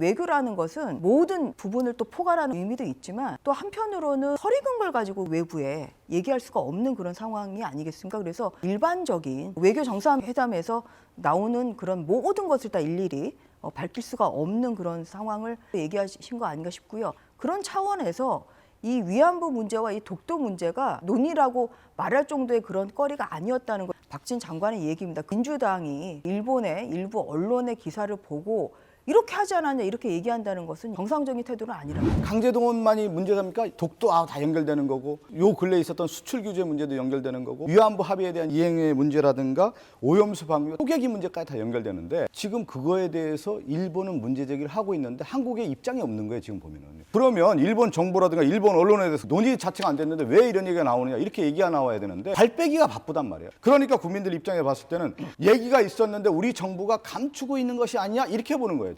외교라는 것은 모든 부분을 또 포괄하는 의미도 있지만 또 한편으로는 허리근 걸 가지고 외부에 얘기할 수가 없는 그런 상황이 아니겠습니까? 그래서 일반적인 외교 정상회담에서 나오는 그런 모든 것을 다 일일이 어, 밝힐 수가 없는 그런 상황을 얘기하신 거 아닌가 싶고요. 그런 차원에서 이 위안부 문제와 이 독도 문제가 논의라고 말할 정도의 그런 거리가 아니었다는 것. 박진 장관의 얘기입니다. 민주당이 일본의 일부 언론의 기사를 보고 이렇게 하지 않았냐 이렇게 얘기한다는 것은 정상적인 태도는 아니라고. 강제동원만이 문제입니까? 독도 아 다 연결되는 거고 요 근래 에 있었던 수출 규제 문제도 연결되는 거고 위안부 합의에 대한 이행의 문제라든가 오염수 방류, 호객이 문제까지 다 연결되는데 지금 그거에 대해서 일본은 문제 제기를 하고 있는데 한국의 입장이 없는 거예요 지금 보면은. 그러면 일본 정부라든가 일본 언론에 대해서 논의 자체가 안 됐는데 왜 이런 얘기가 나오느냐 이렇게 얘기가 나와야 되는데 발 빼기가 바쁘단 말이에요. 그러니까 국민들 입장에 봤을 때는 얘기가 있었는데 우리 정부가 감추고 있는 것이 아니야 이렇게 보는 거예요.